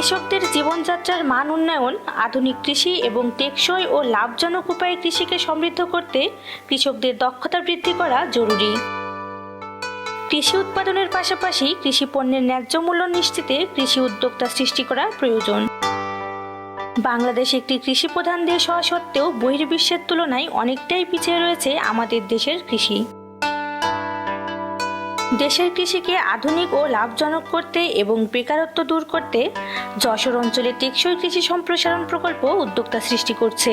কৃষকদের জীবনযাত্রার মান উন্নয়ন, আধুনিক কৃষি এবং টেকসই ও লাভজনক উপায়ে কৃষিকে সমৃদ্ধ করতে কৃষকদের দক্ষতা বৃদ্ধি করা জরুরি। কৃষি উৎপাদনের পাশাপাশি কৃষি পণ্যের ন্যায্য মূল্য নিশ্চিতে কৃষি উদ্যোক্তা সৃষ্টি করা প্রয়োজন। বাংলাদেশ একটি কৃষি প্রধান দেশ হওয়া সত্ত্বেও বহির্বিশ্বের তুলনায় অনেকটাই পিছিয়ে রয়েছে আমাদের দেশের কৃষি। দেশের কৃষিকে আধুনিক ও লাভজনক করতে এবং বেকারত্ব দূর করতে যশোর অঞ্চলে টেকসই কৃষি সম্প্রসারণ প্রকল্প উদ্যোক্তা সৃষ্টি করছে।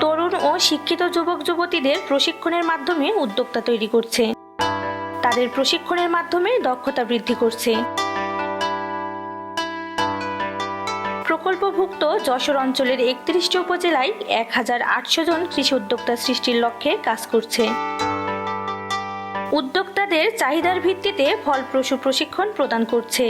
তরুণ ও শিক্ষিত যুবক যুবতীদের প্রশিক্ষণের মাধ্যমে উদ্যোক্তা তৈরি করছে। তাদের প্রশিক্ষণের মাধ্যমে দক্ষতা বৃদ্ধি করছে। প্রকল্পভুক্ত যশোর অঞ্চলের একত্রিশটি উপজেলায় এক হাজার আটশো জন কৃষি উদ্যোক্তা সৃষ্টির লক্ষ্যে কাজ করছে। উদ্যোক্তাদের চাহিদার ভিত্তিতে ফলপ্রসূ প্রশিক্ষণ প্রদান করছে।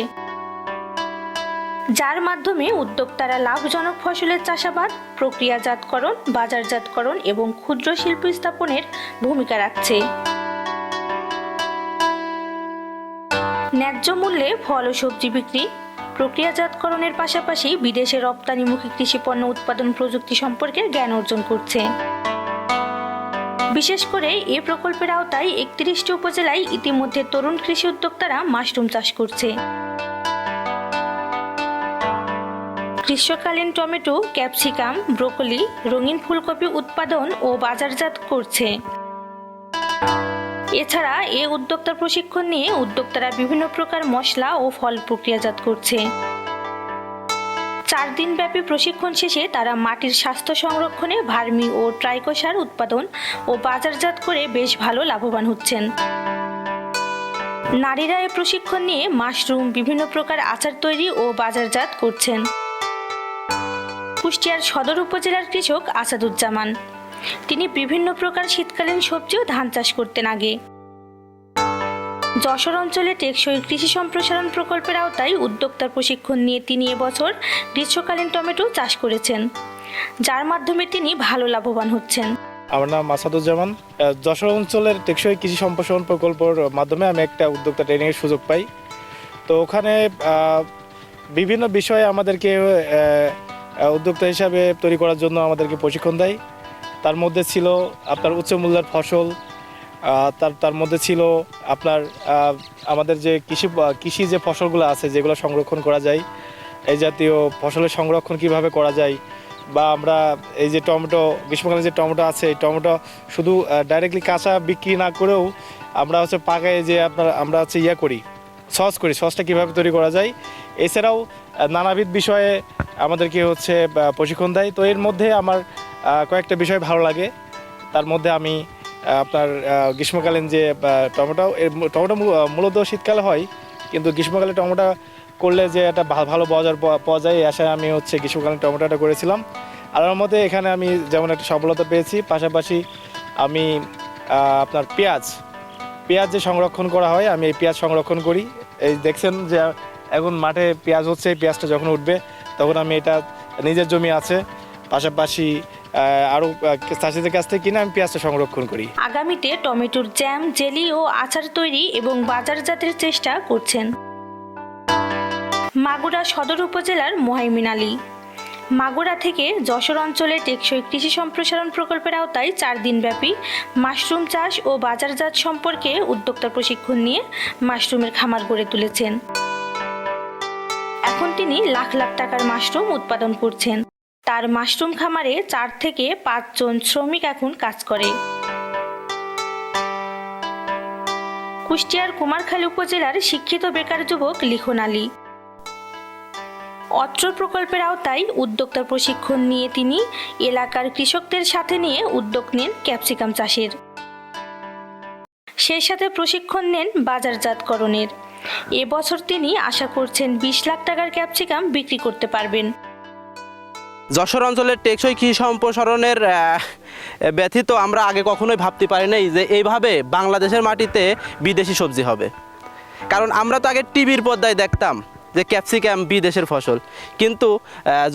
যার মাধ্যমে উদ্যোক্তারা লাভজনক ফসলের চাষাবাদ, প্রক্রিয়াজাতকরণ, বাজারজাতকরণ এবং ক্ষুদ্র শিল্প স্থাপনের ভূমিকা রাখছে। ন্যায্য মূল্যে ফল ও সবজি বিক্রি, প্রক্রিয়াজাতকরণের পাশাপাশি বিদেশে রপ্তানিমুখী কৃষি পণ্য উৎপাদন প্রযুক্তি সম্পর্কে জ্ঞান অর্জন করছে। বিশেষ করে এ প্রকল্পের আওতায় একত্রিশটি উপজেলায় ইতিমধ্যে তরুণ কৃষি উদ্যোক্তারা মাশরুম চাষ করছে। গ্রীষ্মকালীন টমেটো, ক্যাপসিকাম, ব্রোকলি, রঙিন ফুলকপি উৎপাদন ও বাজারজাত করছে। এছাড়া এ উদ্যোক্তার প্রশিক্ষণ নিয়ে উদ্যোক্তারা বিভিন্ন প্রকার মশলা ও ফল প্রক্রিয়াজাত করছে। চার দিনব্যাপী প্রশিক্ষণ শেষে তারা মাটির স্বাস্থ্য সংরক্ষণে ভার্মি ও ট্রাইকোসার উৎপাদন ও বাজারজাত করে বেশ ভালো লাভবান হচ্ছেন। নারীরা এ প্রশিক্ষণ নিয়ে মাশরুম, বিভিন্ন প্রকার আচার তৈরি ও বাজারজাত করছেন। কুষ্টিয়ার সদর উপজেলার কৃষক আসাদুজ্জামান। তিনি বিভিন্ন প্রকার শীতকালীন সবজি ও ধান চাষ করতেন আগে। যশোর অঞ্চলে টেকসই কৃষি সম্প্রসারণ প্রকল্পের আওতায় উদ্যোক্তার প্রশিক্ষণ নিয়ে তিনি এবছর গ্রীষ্মকালীন টমেটো চাষ করেছেন, যার মাধ্যমে তিনি ভালো লাভবান হচ্ছেন। আমার নাম মাসাদুজ্জামান যশোর অঞ্চলের টেকসই কৃষি সম্প্রসারণ প্রকল্পের মাধ্যমে আমি একটা উদ্যোক্তা ট্রেনিংয়ের সুযোগ পাই। তো ওখানে বিভিন্ন বিষয়ে আমাদেরকে উদ্যোক্তা হিসাবে তৈরি করার জন্য আমাদেরকে প্রশিক্ষণ দেয়। তার মধ্যে ছিল আপনার উচ্চ মূল্যের ফসল তার তার মধ্যে ছিল আপনার আমাদের যে কৃষি কৃষি যে ফসলগুলো আছে, যেগুলো সংরক্ষণ করা যায়, এই জাতীয় ফসলের সংরক্ষণ কীভাবে করা যায়, বা আমরা এই যে টমেটো, গ্রীষ্মকালে যে টমেটো আছে, এই টমেটো শুধু ডাইরেক্টলি কাঁচা বিক্রি না করেও আমরা হচ্ছে পাকায় যে আপনার, আমরা হচ্ছে ইয়া করি, সস করি, সসটা কীভাবে তৈরি করা যায়, এছাড়াও নানাবিধ বিষয়ে আমাদেরকে হচ্ছে প্রশিক্ষণ দেয়। তো এর মধ্যে আমার কয়েকটা বিষয় ভালো লাগে। তার মধ্যে আমি আপনার গ্রীষ্মকালীন যে টমেটো টমেটো মূলত শীতকালে হয়, কিন্তু গ্রীষ্মকালে টমেটো করলে যে একটা ভালো বাজার পাওয়া যায় আশায় আমি হচ্ছে গ্রীষ্মকালীন টমেটোটা করেছিলাম। আর আমার মধ্যে এখানে আমি যেমন একটা সফলতা পেয়েছি, পাশাপাশি আমি আপনার পেঁয়াজ পেঁয়াজ যে সংরক্ষণ করা হয়, আমি এই পেঁয়াজ সংরক্ষণ করি। এই দেখছেন যে, এখন মাঠে পেঁয়াজ হচ্ছে, এই পেঁয়াজটা যখন উঠবে, তখন আমি এটা নিজের জমি আছে, পাশাপাশি আরও চাষিদের কাছ থেকে কিনে আমি পেঁয়াজটা সংরক্ষণ করি। আগামীতে টমেটোর জ্যাম, জেলি ও আচার তৈরি এবং বাজারজাতের চেষ্টা করছেন। মাগুরা সদর উপজেলার মোহাইমিন আলী। মাগুরা থেকে যশোর অঞ্চলে টেকসই কৃষি সম্প্রসারণ প্রকল্পের আওতায় চার দিনব্যাপী মাশরুম চাষ ও বাজারজাত সম্পর্কে উদ্যোক্তার প্রশিক্ষণ নিয়ে মাশরুমের খামার গড়ে তুলেছেন। এখন তিনি লাখ লাখ টাকার মাশরুম উৎপাদন করছেন। তার মাশরুম খামারে চার থেকে পাঁচজন শ্রমিক এখন কাজ করে। কুষ্টিয়ার কুমারখালী উপজেলার শিক্ষিত বেকার যুবক লিখন আলী। অত্র প্রকল্পের আওতায় উদ্যোক্তার প্রশিক্ষণ নিয়ে তিনি এলাকার কৃষকদের সাথে নিয়ে উদ্যোগ নেন ক্যাপসিকাম চাষের। সেই সাথে প্রশিক্ষণ নেন বাজারজাতকরণের। এবছর তিনি আশা করছেন বিশ লাখ টাকার ক্যাপসিকাম বিক্রি করতে পারবেন। যশোর অঞ্চলের টেকসই কৃষি সম্প্রসারণের ব্যথিত আমরা আগে কখনোই ভাবতে পারি নাই যে এইভাবে বাংলাদেশের মাটিতে বিদেশি সবজি হবে। কারণ আমরা তো আগে টিভির পর্দায় দেখতাম যে ক্যাপসিকাম বিদেশের ফসল। কিন্তু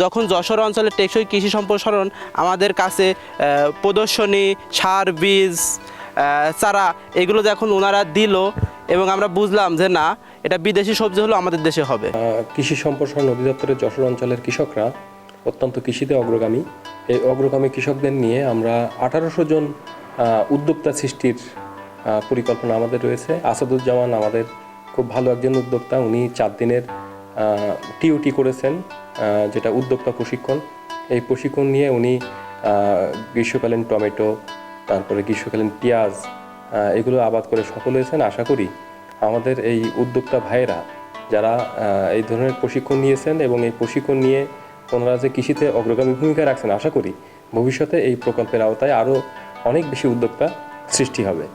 যখন যশোর অঞ্চলের টেকসই কৃষি সম্প্রসারণ আমাদের কাছে প্রদর্শনী, সার বীজ চারা, এগুলো যখন ওনারা দিল এবং আমরা বুঝলাম যে না, এটা বিদেশি সবজি হলো আমাদের দেশে হবে। কৃষি সম্প্রসারণ অধিদপ্তরের যশোর অঞ্চলের কৃষকরা অত্যন্ত কৃষিতে অগ্রগামী। এই অগ্রগামী কৃষকদের নিয়ে আমরা আঠারোশো জন উদ্যোক্তা সৃষ্টির পরিকল্পনা আমাদের রয়েছে। আসাদুজ্জামান আমাদের খুব ভালো একজন উদ্যোক্তা। উনি চার দিনের টিউটি করেছেন যেটা উদ্যোক্তা প্রশিক্ষণ। এই প্রশিক্ষণ নিয়ে উনি গ্রীষ্মকালীন টমেটো, তারপরে গ্রীষ্মকালীন পেঁয়াজ এগুলো আবাদ করে সফল হয়েছেন। আশা করি আমাদের এই উদ্যোক্তা ভাইয়েরা যারা এই ধরনের প্রশিক্ষণ নিয়েছেন এবং এই প্রশিক্ষণ নিয়ে ওনারা যে কৃষিতে অগ্রগামী ভূমিকা রাখছেন, আশা করি ভবিষ্যতে এই প্রকল্পের আওতায় আরও অনেক বেশি উদ্যোক্তা সৃষ্টি হবে।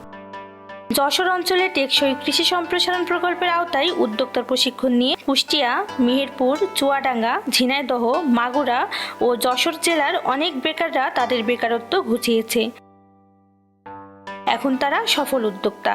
যশোর অঞ্চলে টেকসই কৃষি সম্প্রসারণ প্রকল্পের আওতায় উদ্যোক্তার প্রশিক্ষণ নিয়ে কুষ্টিয়া, মেহেরপুর, চুয়াডাঙ্গা, ঝিনাইদহ, মাগুরা ও যশোর জেলার অনেক বেকাররা তাদের বেকারত্ব ঘুচিয়েছে। এখন তারা সফল উদ্যোক্তা।